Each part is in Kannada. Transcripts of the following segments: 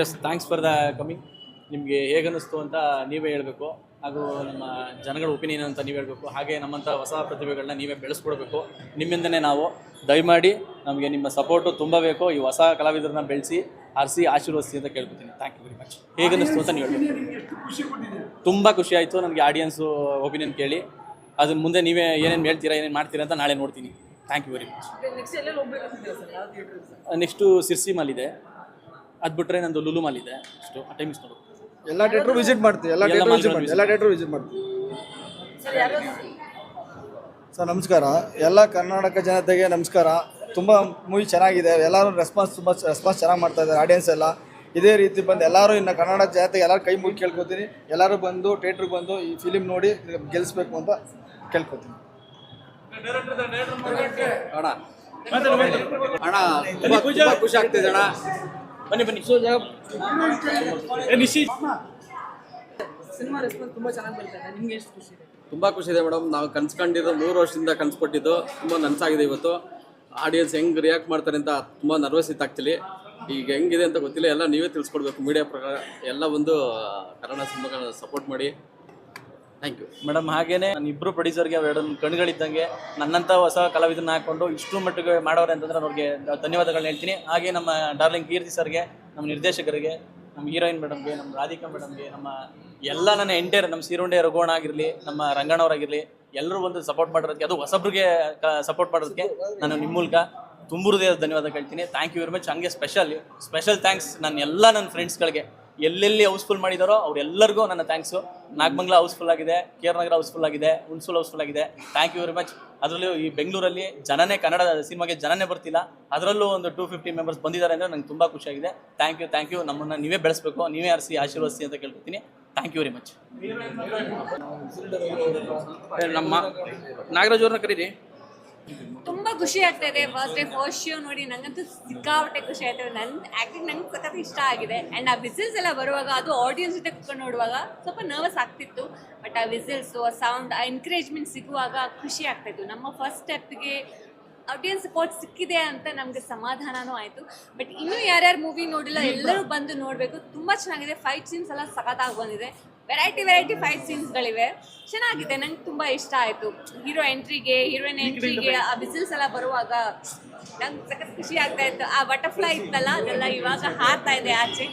Yes thanks for the coming ನಿಮಗೆ ಹೇಗನ್ನಿಸ್ತು ಅಂತ ನೀವೇ ಹೇಳಬೇಕು. ಹಾಗೂ ನಮ್ಮ ಜನಗಳ ಒಪಿನಿಯನ್ ಅಂತ ನೀವು ಹೇಳಬೇಕು. ಹಾಗೆ ನಮ್ಮಂಥ ಹೊಸ ಪ್ರತಿಭೆಗಳನ್ನ ನೀವೇ ಬೆಳೆಸ್ಕೊಡ್ಬೇಕು. ನಿಮ್ಮಿಂದನೇ ನಾವು ದಯಮಾಡಿ ನಮಗೆ ನಿಮ್ಮ ಸಪೋರ್ಟು ತುಂಬ ಬೇಕು. ಈ ಹೊಸ ಕಲಾವಿದರನ್ನ ಬೆಳೆಸಿ, ಆರಿಸಿ, ಆಶೀರ್ವದಿಸಿ ಅಂತ ಕೇಳ್ಕೊತೀನಿ. ಥ್ಯಾಂಕ್ ಯು ವೆರಿ ಮಚ್ ಹೇಗನ್ನಿಸ್ತು ಅಂತ ನೀವು ಹೇಳಬೇಕು. ತುಂಬ ಖುಷಿ ಆಯಿತು. ನನಗೆ ಆಡಿಯನ್ಸು ಒಪಿನಿಯನ್ ಕೇಳಿ. ಅದನ್ನ ಮುಂದೆ ನೀವೇ ಏನೇನು ಹೇಳ್ತೀರಾ, ಏನೇನು ಮಾಡ್ತೀರಾ ಅಂತ ನಾಳೆ ನೋಡ್ತೀನಿ. Thank you very much next Sirsi mall ಇದೆ ಅದು ಬಿಟ್ಟರೆ ನಂದು ಲುಲು ಮಾಲ್ ಇದೆ. ಅಷ್ಟು ಆ ಟೈಮ್ ನೋಡಿ ಎಲ್ಲ ಥಿಯೇಟ್ರು ವಿಸಿಟ್ ಮಾಡ್ತೀವಿ ಎಲ್ಲ ಎಲ್ಲ ಥಿಯೇಟ್ರು ವಿಸಿಟ್ ಮಾಡ್ತೀವಿ ಎಲ್ಲ ಥಿಯೇಟ್ರು ವಿಸಿಟ್ ಮಾಡ್ತೀವಿ. ಸರ್ ಯಾರು ಸರ್? ನಮಸ್ಕಾರ. ಎಲ್ಲ ಕರ್ನಾಟಕ ಜನತೆಗೆ ನಮಸ್ಕಾರ. ತುಂಬ ಮೂವಿ ಚೆನ್ನಾಗಿದೆ. ಎಲ್ಲರೂ ರೆಸ್ಪಾನ್ಸ್ ತುಂಬ ರೆಸ್ಪಾನ್ಸ್ ಚೆನ್ನಾಗಿ ಮಾಡ್ತಾ ಇದ್ದಾರೆ ಆಡಿಯನ್ಸ್ ಎಲ್ಲ. ಇದೇ ರೀತಿ ಬಂದು ಎಲ್ಲರೂ ಇನ್ನು ಕನ್ನಡ ಜನತೆಗೆ ಎಲ್ಲರೂ ಕೈ ಮುಗಿ ಕೇಳ್ಕೊತೀನಿ. ಎಲ್ಲರೂ ಬಂದು ಥಿಯೇಟ್ರಿಗೆ ಬಂದು ಈ ಫಿಲಿಮ್ ನೋಡಿ ಗೆಲ್ಲಿಸ್ಬೇಕು ಅಂತ ಕೇಳ್ಕೊತೀನಿ. ಅಣ್ಣ ಅಣ್ಣ ತುಂಬಾ ತುಂಬಾ ಖುಷಿ ಆಗ್ತಿದೆ ಅಣ್ಣ ಬನ್ನಿ ಬನ್ನಿ ತುಂಬಾ ಇದೆ ಖುಷಿ ಇದೆ ಮೇಡಮ್. ನಾವು ಕನ್ಸ್ಕೊಂಡಿದ್ದು ಮೂರು ವರ್ಷದಿಂದ ಕನ್ಸು ಕೊಟ್ಟಿದ್ದು ತುಂಬ ನನ್ಸಾಗಿದೆ ಇವತ್ತು. ಆಡಿಯನ್ಸ್ ಹೆಂಗ್ ರಿಯಾಕ್ಟ್ ಮಾಡ್ತಾರೆ ಅಂತ ತುಂಬ ನರ್ವಸ್ ಇತ್ತು ಆ್ಯಕ್ಚುಲಿ ಈಗ ಹೆಂಗಿದೆ ಅಂತ ಗೊತ್ತಿಲ್ಲ. ಎಲ್ಲ ನೀವೇ ತಿಳಿಸ್ಕೊಡ್ಬೇಕು. ಮೀಡಿಯಾ ಪ್ರಕಾರ ಎಲ್ಲ ಒಂದು ಕನ್ನಡ ಸಿನಿಮಾಗಳನ್ನ ಸಪೋರ್ಟ್ ಮಾಡಿ. ಥ್ಯಾಂಕ್ ಯು ಮೇಡಮ್ ಹಾಗೇನೆ ನಾನು ಇಬ್ಬರು ಪ್ರೊಡ್ಯೂಸರ್ಗೆ ಎರಡು ಕಣ್ಗಳಿದ್ದಂಗೆ ನನ್ನಂಥ ಹೊಸ ಕಲಾವಿದನ್ನ ಹಾಕೊಂಡು ಇಷ್ಟು ಮಟ್ಟಿಗೆ ಮಾಡೋರೆ ಅಂತಂದ್ರೆ ಅವ್ರಿಗೆ ಧನ್ಯವಾದಗಳನ್ನ ಹೇಳ್ತೀನಿ. ಹಾಗೆ ನಮ್ಮ ಡಾರ್ಲಿಂಗ್ ಕೀರ್ತಿ ಸರ್ಗೆ ನಮ್ಮ ನಿರ್ದೇಶಕರಿಗೆ, ನಮ್ಮ ಹೀರೋಯಿನ್ ಮೇಡಮ್ಗೆ ನಮ್ಮ ರಾಧಿಕಾ ಮೇಡಮ್ಗೆ ನಮ್ಮ ಎಲ್ಲ ನನ್ನ ಎಂಟೇರ್ ನಮ್ಮ ಸೀರುಂಡೆ ರಘುವಣ ಆಗಿರಲಿ, ನಮ್ಮ ರಂಗಣ್ಣವರಾಗಿರಲಿ ಎಲ್ಲರೂ ಬಂದು ಸಪೋರ್ಟ್ ಮಾಡಿರೋದಕ್ಕೆ ಅದು ಹೊಸಬ್ರಿಗೆ ಸಪೋರ್ಟ್ ಮಾಡೋದಕ್ಕೆ ನಾನು ನಿಮ್ಮ ಮೂಲಕ ತುಂಬುರುದೇ ಧನ್ಯವಾದ ಹೇಳ್ತೀನಿ. ಥ್ಯಾಂಕ್ ಯು ವೆರಿ ಮಚ್ ಹಂಗೆ ಸ್ಪೆಷಲ್ ಸ್ಪೆಷಲ್ ಥ್ಯಾಂಕ್ಸ್ ನನ್ನ ಎಲ್ಲ ನನ್ನ ಫ್ರೆಂಡ್ಸ್ಗಳಿಗೆ ಎಲ್ಲೆಲ್ಲಿ ಹೌಸ್ಫುಲ್ ಮಾಡಿದಾರೋ ಅವರೆಲ್ಲರಿಗೂ ನನ್ನ ಥ್ಯಾಂಕ್ಸು ನಾಗಮಂಗ್ಲ ಹೌಸ್ಫುಲ್ ಆಗಿದೆ ಕೇರ್ ನಗರ ಹೌಸ್ಫುಲ್ ಆಗಿದೆ ಹುಣಸೂಲ್ ಹೌಸ್ಫುಲ್ ಆಗಿದೆ. ಥ್ಯಾಂಕ್ ಯು ವೆರಿ ಮಚ್ ಅದರಲ್ಲೂ ಈ ಬೆಂಗಳೂರಲ್ಲಿ ಜನನೇ ಕನ್ನಡ ಸಿನಿಮಾಗೆ ಜನನೇ ಬರ್ತಿಲ್ಲ. ಅದರಲ್ಲೂ ಒಂದು ಟೂ ಫಿಫ್ಟಿ ಮೆಂಬರ್ಸ್ ಬಂದಿದ್ದಾರೆ ಅಂದರೆ ನಂಗೆ ತುಂಬ ಖುಷಿಯಾಗಿದೆ ಥ್ಯಾಂಕ್ ಯು ಥ್ಯಾಂಕ್ ಯು ನಮ್ಮನ್ನು ನೀವೇ ಬೆಳೆಸ್ಬೇಕು ನೀವೇ ಆರಿಸಿ ಆಶೀರ್ವದಿಸಿ ಅಂತ ಕೇಳ್ಕೊತೀನಿ. ಥ್ಯಾಂಕ್ ಯು ವೆರಿ ಮಚ್ ನಮ್ಮ ನಾಗರಾಜ್ ಅವ್ರನ್ನ ಕರೀರಿ. ತುಂಬಾ ಖುಷಿ ಆಗ್ತಾ ಇದೆ. ಫಸ್ಟ್ ಡೇ ಫಸ್ಟ್ ಶೋ ನೋಡಿ ನಂಗಂತೂ ಸಿಕ್ಕಾಪಟ್ಟೆ ಖುಷಿ ಆಯ್ತು ನನ್ನ ಆಕ್ಟಿಂಗ್ ನಂಗೆ ಸಖತ್ ಇಷ್ಟ ಆಗಿದೆ. ಅಂಡ್ ಆ ವಿಸಿಲ್ಸ್ ಎಲ್ಲ ಬರುವಾಗ ಅದು ಆಡಿಯನ್ಸ್ ಜೊತೆ ಕುತ್ಕೊಂಡು ನೋಡುವಾಗ ಸ್ವಲ್ಪ ನರ್ವಸ್ ಆಗ್ತಿತ್ತು. ಬಟ್ ಆ ವಿಸಿಲ್ಸ್ ಆ ಸೌಂಡ್ ಆ ಎನ್ಕರೇಜ್ಮೆಂಟ್ ಸಿಗುವಾಗ ಖುಷಿ ಆಗ್ತಾ ಇತ್ತು. ನಮ್ಮ ಫಸ್ಟ್ ಸ್ಟೆಪ್ಗೆ ಆಡಿಯನ್ಸ್ ಸಪೋರ್ಟ್ ಸಿಕ್ಕಿದೆ ಅಂತ ನಮಗೆ ಸಮಾಧಾನನೂ ಆಯಿತು. ಬಟ್ ಇನ್ನೂ ಯಾರ್ಯಾರು ಮೂವಿ ನೋಡಿಲ್ಲ ಎಲ್ಲರೂ ಬಂದು ನೋಡಬೇಕು. ತುಂಬ ಚೆನ್ನಾಗಿದೆ. ಫೈಟ್ ಸೀನ್ಸ್ ಎಲ್ಲ ಸಖತ್ತಾಗಿ ಬಂದಿದೆ. ವೆರೈಟಿ ವೆರೈಟಿ ಫೈಟ್ ಸೀನ್ಸ್ಗಳಿವೆ ಚೆನ್ನಾಗಿದೆ ನಂಗೆ ತುಂಬ ಇಷ್ಟ ಆಯಿತು. ಹೀರೋ ಎಂಟ್ರಿಗೆ ಹೀರೋಯಿನ್ ಎಂಟ್ರಿಗೆ ಆ ಬಿಸಿಲ್ಸ್ ಎಲ್ಲ ಬರುವಾಗ ನಂಗೆ ಸಖತ್ ಖುಷಿ ಆಗ್ತಾ ಇತ್ತು. ಆ ಬಟರ್ಫ್ಲೈ ಇತ್ತಲ್ಲ ಅದೆಲ್ಲ ಇವಾಗ ಹಾರ್ತಾ ಇದೆ ಆಚೆ.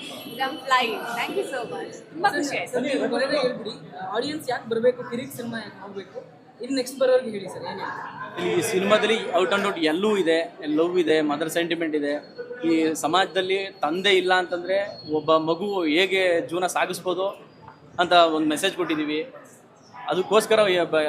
Fly thank you so much ತುಂಬ ಖುಷಿ ಆಯಿತು. ಹೇಳ್ಬಿಡಿ. ಆಡಿಯನ್ಸ್ ಯಾಕೆ ಬರಬೇಕು? ಕಿರಿಕ್ ಸಿನಿಮಾ ಯಾಕೆ ಹೋಗ್ಬೇಕು ಇನ್ನು ನೆಕ್ಸ್ಟ್ ಬರೋರಿಗೆ ಹೇಳಿ ಸರ್ ಏನು ಈ ಸಿನಿಮಾದಲ್ಲಿ ಔಟ್ ಅಂಡ್ ಔಟ್ ಎಲ್ಲೂ ಇದೆ ಲವ್ ಇದೆ ಮದರ್ ಸೆಂಟಿಮೆಂಟ್ ಇದೆ. ಈ ಸಮಾಜದಲ್ಲಿ ತಂದೆ ಇಲ್ಲ ಅಂತಂದರೆ ಒಬ್ಬ ಮಗು ಹೇಗೆ ಜೀವನ ಸಾಗಿಸ್ಬೋದು? ಅಂತ ಒಂದು ಮೆಸೇಜ್ ಕೊಟ್ಟಿದ್ದೀವಿ ಅದಕ್ಕೋಸ್ಕರ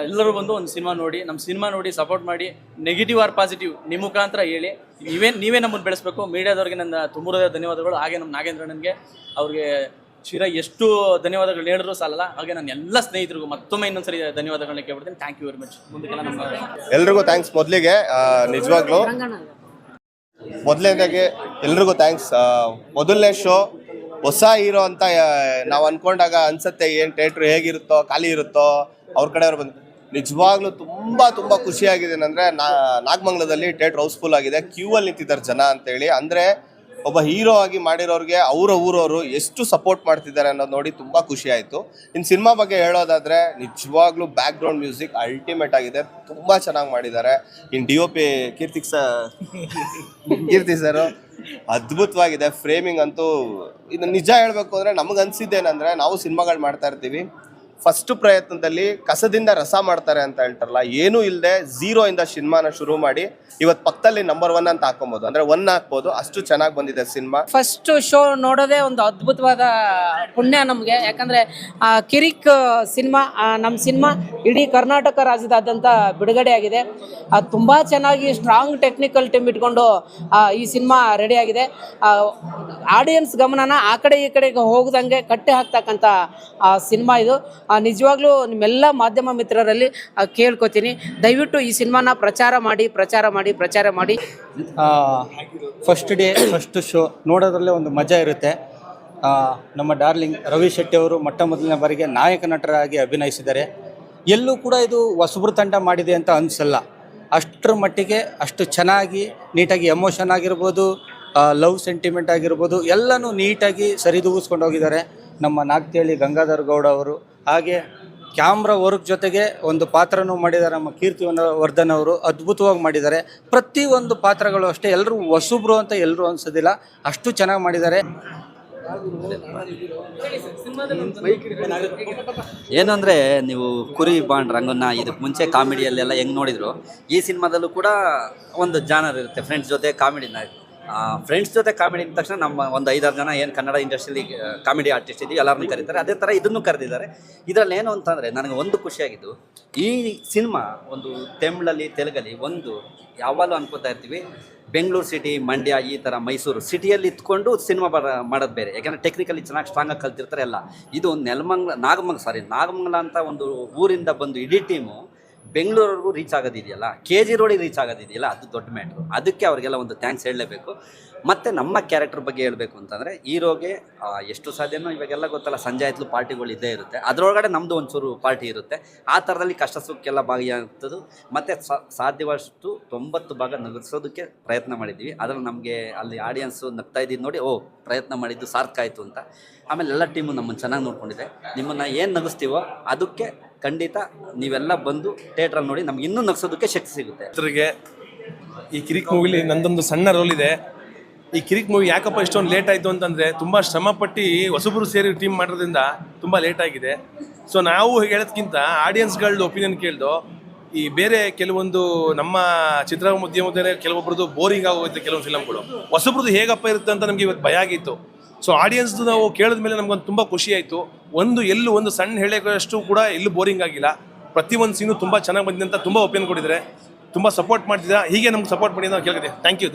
ಎಲ್ಲರೂ ಬಂದು ಒಂದು ಸಿನಿಮಾ ನೋಡಿ ನಮ್ಮ ಸಿನಿಮಾ ನೋಡಿ ಸಪೋರ್ಟ್ ಮಾಡಿ ನೆಗೆಟಿವ್ ಆರ್ ಪಾಸಿಟಿವ್ ನಿಮ್ಮ ಮುಖಾಂತರ ಹೇಳಿ. ನೀವೇ ನೀವೇ ನಮ್ಮನ್ನು ಬೆಳೆಸ್ಬೇಕು. ಮೀಡಿಯಾದವ್ರಿಗೆ ನನ್ನ ತುಂಬ ಧನ್ಯವಾದಗಳು. ಹಾಗೆ ನಮ್ಮ ನಾಗೇಂದ್ರಣ್ಣನಿಗೆ ಅವ್ರಿಗೆ ಶಿರ ಎಷ್ಟು ಧನ್ಯವಾದಗಳು ಹೇಳಿದ್ರು ಸಾಲಲ್ಲ. ಹಾಗೆ ನನ್ನ ಎಲ್ಲ ಸ್ನೇಹಿತರಿಗೂ ಮತ್ತೊಮ್ಮೆ ಇನ್ನೊಂದ್ಸರಿ ಧನ್ಯವಾದಗಳನ್ನ ಕೇಳ್ಬಿಡ್ತೀನಿ. ಥ್ಯಾಂಕ್ ಯು ವೆರಿ ಮಚ್ ಮುಂದಕ್ಕೆಲ್ಲ ನಮ್ಮ ಎಲ್ರಿಗೂ ಥ್ಯಾಂಕ್ಸ್ ಮೊದಲಿಗೆ ನಿಜವಾಗ್ಲೂ. ಮೊದಲನೇದಾಗಿ ಎಲ್ರಿಗೂ ಥ್ಯಾಂಕ್ಸ್ ಮೊದಲನೇ ಶೋ ಹೊಸ ಹೀರೋ ಅಂತ ನಾವು ಅನ್ಕೊಂಡಾಗ ಅನ್ಸತ್ತೆ ಏನು ಥಿಯೇಟ್ರ್ ಹೇಗಿರುತ್ತೋ ಖಾಲಿ ಇರುತ್ತೋ ಅವ್ರ ಕಡೆಯವ್ರು ಬಂದು ನಿಜವಾಗ್ಲೂ ತುಂಬ ತುಂಬ ಖುಷಿಯಾಗಿದೆ. ಅಂದರೆ ನಾ ನಾಗಮಂಗಲದಲ್ಲಿ ಥಿಯೇಟ್ರ್ ಹೌಸ್ಫುಲ್ ಆಗಿದೆ. ಕ್ಯೂ ಅಲ್ಲಿ ನಿಂತಿದ್ದಾರೆ ಜನ ಅಂತೇಳಿ. ಅಂದರೆ ಒಬ್ಬ ಹೀರೋ ಆಗಿ ಮಾಡಿರೋರಿಗೆ ಅವರ ಊರವರು ಎಷ್ಟು ಸಪೋರ್ಟ್ ಮಾಡ್ತಿದ್ದಾರೆ ಅನ್ನೋದು ನೋಡಿ ತುಂಬ ಖುಷಿ ಆಯಿತು. ಇನ್ನು ಸಿನಿಮಾ ಬಗ್ಗೆ ಹೇಳೋದಾದರೆ ನಿಜವಾಗ್ಲೂ ಬ್ಯಾಕ್ ಗ್ರೌಂಡ್ ಮ್ಯೂಸಿಕ್ ಅಲ್ಟಿಮೇಟ್ ಆಗಿದೆ. ತುಂಬ ಚೆನ್ನಾಗಿ ಮಾಡಿದ್ದಾರೆ. ಇನ್ನು D O P Keerthi sir Keerthi sir ಅದ್ಭುತವಾಗಿದೆ. ಫ್ರೇಮಿಂಗ್ ಅಂತೂ ಇದು ನಿಜ ಹೇಳಬೇಕು ಅಂದರೆ ನಮಗೆ ಅನಿಸಿದ್ದೇನೆಂದರೆ ನಾವು ಸಿನಿಮಾಗಳು ಮಾಡ್ತಾ ಇರ್ತೀವಿ. ಫಸ್ಟ್ ಪ್ರಯತ್ನದಲ್ಲಿ ಕಸದಿಂದ ರಸ ಮಾಡ್ತಾರೆ ಅಂತ ಹೇಳ್ತಾರಲ್ಲ, ಏನೂ ಇಲ್ಲದೆ ಝೀರೋ ಇಂದ ಸಿನಿಮಾನ ಶುರು ಮಾಡಿ ಇವತ್ತು ಪಕ್ಕದಲ್ಲಿ ನಂಬರ್ ಒನ್ ಅಂತ ಹಾಕೊಬೋದು ಅಂದರೆ ಒನ್ ಹಾಕ್ಬೋದು. ಅಷ್ಟು ಚೆನ್ನಾಗಿ ಬಂದಿದೆ ಸಿನಿಮಾ ಫಸ್ಟ್ ಶೋ ನೋಡೋದೇ ಒಂದು ಅದ್ಭುತವಾದ ಪುಣ್ಯ ನಮಗೆ. ಯಾಕಂದರೆ ಕಿರಿಕ್ ಸಿನಿಮಾ ನಮ್ಮ ಸಿನಿಮಾ ಇಡೀ ಕರ್ನಾಟಕ ರಾಜ್ಯದಾದ್ಯಂತ ಬಿಡುಗಡೆ ಆಗಿದೆ. ಅದು ತುಂಬ ಚೆನ್ನಾಗಿ ಸ್ಟ್ರಾಂಗ್ ಟೆಕ್ನಿಕಲ್ ಟೀಮ್ ಇಟ್ಕೊಂಡು ಈ ಸಿನಿಮಾ ರೆಡಿ ಆಗಿದೆ. ಆಡಿಯನ್ಸ್ ಗಮನನ ಆ ಕಡೆ ಈ ಕಡೆಗೆ ಹೋಗದಂಗೆ ಕಟ್ಟಿ ಹಾಕ್ತಕ್ಕಂಥ ಸಿನಿಮಾ ಇದು. ನಿಜವಾಗ್ಲೂ ನಿಮ್ಮೆಲ್ಲ ಮಾಧ್ಯಮ ಮಿತ್ರರಲ್ಲಿ ಕೇಳ್ಕೊತೀನಿ. ದಯವಿಟ್ಟು ಈ ಸಿನಿಮಾನ ಪ್ರಚಾರ ಮಾಡಿ ಪ್ರಚಾರ ಮಾಡಿ ಪ್ರಚಾರ ಮಾಡಿ. ಫಸ್ಟ್ ಡೇ ಫಸ್ಟ್ ಶೋ ನೋಡೋದ್ರಲ್ಲೇ ಒಂದು ಮಜಾ ಇರುತ್ತೆ. ನಮ್ಮ ಡಾರ್ಲಿಂಗ್ ರವಿ ಶೆಟ್ಟಿ ಅವರು ಮೊಟ್ಟ ಮೊದಲನೇ ಬಾರಿಗೆ ನಾಯಕ ನಟರಾಗಿ ಅಭಿನಯಿಸಿದ್ದಾರೆ. ಎಲ್ಲೂ ಕೂಡ ಇದು ಹೊಸಬ್ರು ತಂಡ ಮಾಡಿದೆ ಅಂತ ಅನಿಸಲ್ಲ. ಅಷ್ಟರ ಮಟ್ಟಿಗೆ ಅಷ್ಟು ಚೆನ್ನಾಗಿ, ನೀಟಾಗಿ ಎಮೋಷನ್ ಆಗಿರ್ಬೋದು ಲವ್ ಸೆಂಟಿಮೆಂಟ್ ಆಗಿರ್ಬೋದು, ಎಲ್ಲನೂ ನೀಟಾಗಿ ಸರಿದೂಗಿಸ್ಕೊಂಡು ಹೋಗಿದ್ದಾರೆ ನಮ್ಮ ನಾಗ್ತೇಳಿ ಗಂಗಾಧರ್ ಗೌಡ ಅವರು. ಹಾಗೆ ಕ್ಯಾಮ್ರಾ ವರ್ಕ್ ಜೊತೆಗೆ ಒಂದು ಪಾತ್ರನೂ ಮಾಡಿದ್ದಾರೆ ನಮ್ಮ ಕೀರ್ತಿ ವರ್ಧನ್ ಅವರು, ಅದ್ಭುತವಾಗಿ ಮಾಡಿದ್ದಾರೆ. ಪ್ರತಿ ಒಂದು ಪಾತ್ರಗಳು ಅಷ್ಟೇ ಎಲ್ಲರೂ ಹೊಸಬ್ರು ಅಂತ ಎಲ್ಲರೂ ಅನ್ಸೋದಿಲ್ಲ, ಅಷ್ಟು ಚೆನ್ನಾಗಿ ಮಾಡಿದ್ದಾರೆ. ಏನು ಅಂದರೆ ನೀವು ಕುರಿ ಬಾಂಡ್ ರಂಗನ್ನ ಇದಕ್ಕೆ ಮುಂಚೆ ಕಾಮಿಡಿಯಲ್ಲೆಲ್ಲ ಹೆಂಗೆ ನೋಡಿದ್ರು, ಈ ಸಿನಿಮಾದಲ್ಲೂ ಕೂಡ ಒಂದು ಜಾನರ್ ಇರುತ್ತೆ ಫ್ರೆಂಡ್ಸ್ ಜೊತೆ ಕಾಮಿಡಿನ ಫ್ರೆಂಡ್ಸ್ ಜೊತೆ ಕಾಮಿಡಿ ಅಂದ ತಕ್ಷಣ ನಮ್ಮ ಒಂದು ಐದಾರು ಜನ ಏನು ಕನ್ನಡ ಇಂಡಸ್ಟ್ರಿಯಲ್ಲಿ ಕಾಮಿಡಿ ಆರ್ಟಿಸ್ಟ್ ಇದೆಯೋ ಎಲ್ಲರನ್ನೂ ಕರೀತಾರೆ. ಅದೇ ಥರ ಇದನ್ನು ಕರೆದಿದ್ದಾರೆ. ಇದರಲ್ಲಿ ಏನು ಅಂತಂದರೆ ನನಗೆ ಒಂದು ಖುಷಿಯಾಗಿದ್ದು, ಈ ಸಿನಿಮಾ ಒಂದು ತಮಿಳಲ್ಲಿ ತೆಲುಗಲ್ಲಿ ಒಂದು ಯಾವಾಗಲೂ ಅನ್ಕೋತಾ ಇರ್ತೀವಿ, ಬೆಂಗಳೂರು ಸಿಟಿ ಮಂಡ್ಯ ಈ ಥರ ಮೈಸೂರು ಸಿಟಿಯಲ್ಲಿ ಇತ್ಕೊಂಡು ಸಿನಿಮಾ ಬರ ಮಾಡೋದು ಬೇರೆ. ಯಾಕೆಂದರೆ ಟೆಕ್ನಿಕಲಿ ಚೆನ್ನಾಗಿ ಸ್ಟ್ರಾಂಗಾಗಿ ಕಲ್ತಿರ್ತಾರೆ ಎಲ್ಲ. ಇದು ನೆಲಮಂಗ್ಲ ನಾಗಮಂಗ್ ಸಾರಿ ನಾಗಮಂಗಲ ಅಂತ ಒಂದು ಊರಿಂದ ಬಂದು ಇಡೀ ಟೀಮು ಬೆಂಗಳೂರಿಗೂ ರೀಚ್ ಆಗೋದಿದೆಯಲ್ಲ? ಕೆ ಜಿ ರೋಡಿಗೆ ರೀಚ್ ಆಗೋದಿದೆಯಲ್ಲ? ಅದು ದೊಡ್ಡ ಮ್ಯಾಟ್ರು ಅದಕ್ಕೆ ಅವರಿಗೆಲ್ಲ ಒಂದು ಥ್ಯಾಂಕ್ಸ್ ಹೇಳಲೇಬೇಕು. ಮತ್ತು ನಮ್ಮ ಕ್ಯಾರೆಕ್ಟರ್ ಬಗ್ಗೆ ಹೇಳಬೇಕು ಅಂತಂದರೆ, ಹೀರೋಗೆ ಎಷ್ಟು ಸಾಧ್ಯನೋ ಇವಾಗೆಲ್ಲ ಗೊತ್ತಲ್ಲ, ಸಂಜೆ ಆಯ್ತು ಪಾರ್ಟಿಗಳು ಇದ್ದೇ ಇರುತ್ತೆ. ಅದರೊಳಗಡೆ ನಮ್ಮದು ಒಂಚೂರು ಪಾರ್ಟಿ ಇರುತ್ತೆ. ಆ ಥರದಲ್ಲಿ ಕಷ್ಟ ಸುಖಕ್ಕೆಲ್ಲ ಭಾಗಿಯಾಗ್ತದ್ದು. ಮತ್ತು ಸಾಧ್ಯವಷ್ಟು ತೊಂಬತ್ತು ಭಾಗ ನಗಿಸೋದಕ್ಕೆ ಪ್ರಯತ್ನ ಮಾಡಿದ್ದೀವಿ. ಅದ್ರಲ್ಲಿ ನಮಗೆ ಅಲ್ಲಿ ಆಡಿಯನ್ಸು ನಗ್ತಾ ಇದ್ದೀನಿ ನೋಡಿ, ಓ, ಪ್ರಯತ್ನ ಮಾಡಿದ್ದು ಸಾರ್ಥಕ ಆಯಿತು ಅಂತ. ಆಮೇಲೆ ಎಲ್ಲ ಟೀಮು ನಮ್ಮನ್ನು ಚೆನ್ನಾಗಿ ನೋಡ್ಕೊಂಡಿದೆ. ನಿಮ್ಮನ್ನು ಏನು ನಗಿಸ್ತೀವೋ ಅದಕ್ಕೆ ಖಂಡಿತ ನೀವೆಲ್ಲ ಬಂದು ಥಿಯೇಟ್ರಲ್ಲಿ ನೋಡಿ ನಮ್ಗೆ ಇನ್ನೂ ನಗ್ಸೋದಕ್ಕೆ ಶಕ್ತಿ ಸಿಗುತ್ತೆ. ಚಿತ್ರಗೆ ಈ ಕಿರಿಕ್ ಮೂವಿಲಿ ನಂದೊಂದು ಸಣ್ಣ ರೋಲ್ ಇದೆ. ಈ ಕಿರಿಕ್ ಮೂವಿ ಯಾಕಪ್ಪ ಇಷ್ಟೊಂದು ಲೇಟ್ ಆಯಿತು ಅಂತಂದರೆ ತುಂಬ ಶ್ರಮಪಟ್ಟು ಹೊಸಬರು ಸೇರಿ ಟೀಮ್ ಮಾಡೋದ್ರಿಂದ ತುಂಬ ಲೇಟ್ ಆಗಿದೆ. ಸೊ ನಾವು ಹೇಳೋದ್ಕಿಂತ ಗಳ ಒಪಿನಿಯನ್ ಕೇಳ್ದು ಈ ಬೇರೆ ಕೆಲವೊಂದು ನಮ್ಮ ಚಿತ್ರೋದ್ಯಮದಲ್ಲಿ ಕೆಲವೊಬ್ಬರದ್ದು ಬೋರಿಂಗ್ ಆಗೋಗುತ್ತೆ ಕೆಲವೊಂದು ಫಿಲಮ್ಗಳು ಹೊಸಬ್ರದ್ದು ಹೇಗಪ್ಪ ಇರುತ್ತೆ ಅಂತ ನಮಗೆ ಇವತ್ತು ಭಯ ಆಗಿತ್ತು. ಸೊ ಆಡಿಯನ್ಸ್ದು ನಾವು ಕೇಳಿದ ಮೇಲೆ ನಮ್ಗೊಂದು ತುಂಬ ಖುಷಿ ಆಯಿತು. ಒಂದು ಎಲ್ಲೂ ಒಂದು ಸಣ್ಣ ಹೇಳೋಷ್ಟು ಕೂಡ ಎಲ್ಲೂ ಬೋರಿಂಗ್ ಆಗಿಲ್ಲ. ಪ್ರತಿಯೊಂದು ಸೀನು ತುಂಬ ಚೆನ್ನಾಗಿ ಬಂದಿದೆ ಅಂತ ತುಂಬ ಒಪಿನಿಯನ್ ಕೊಟ್ಟಿದ್ದಾರೆ. ತುಂಬ ಸಪೋರ್ಟ್ ಮಾಡ್ತಿದ್ದ ಹೀಗೆ ನಮ್ಗೆ ಸಪೋರ್ಟ್ ಮಾಡಿ ನಾವು ಕೇಳಿದೆ ಥ್ಯಾಂಕ್ ಯು